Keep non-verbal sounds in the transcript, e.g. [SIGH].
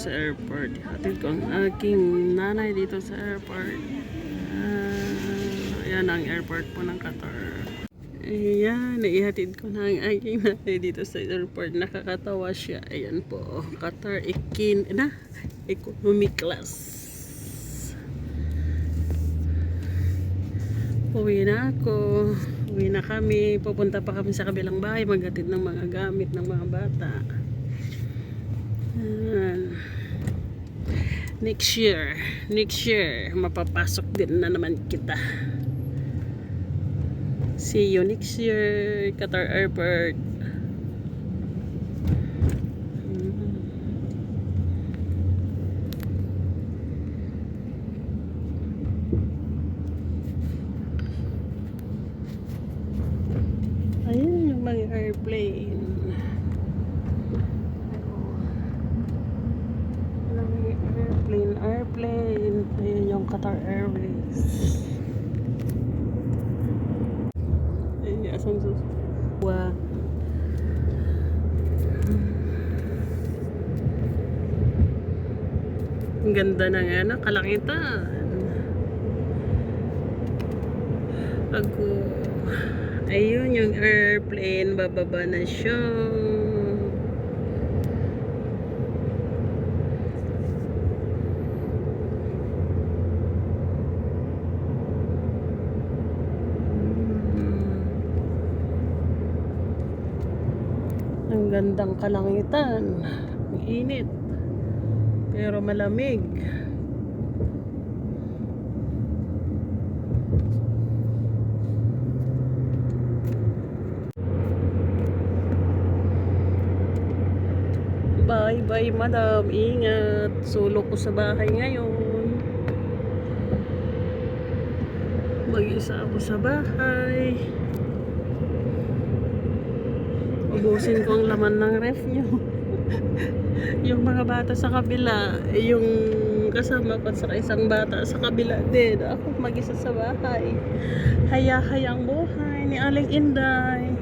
sa airport. Hatid ko ang aking nanay dito sa airport. Ah, ayan ang airport po ng Qatar. Ayan, naihatid ko na ang aking [LAUGHS] nanay dito sa airport. Nakakatawa siya. Ayan po, Qatar Ekin, na, economy class. Uwi na ako. Uwi na kami. Pupunta pa kami sa kabilang bahay. Maghatid ng mga gamit ng mga bata. Ayan. Next year. Next year. Mapapasok din na naman kita. See you next year. Qatar Airport. Mm. Ayun yung mga airplane. Mga airplane, airplane. Yung Qatar Airways. Ayun yung asang sus. Wow. Ang ganda ng ano, kalangitan. Ako. Ayun yung airplane, bababa na siya. Ang gandang kalangitan. Ang init. Pero malamig. Bye bye madam, ingat. Solo ko sa bahay ngayon. Mag-isa ako sa bahay. Ubusin ko ang laman ng ref nyo. [LAUGHS] yung mga bata sa kabila, yung kasama ko sa isang bata sa kabila din. Ako mag-isa sa bahay. Haya-hayang buhay ni Aling Inday.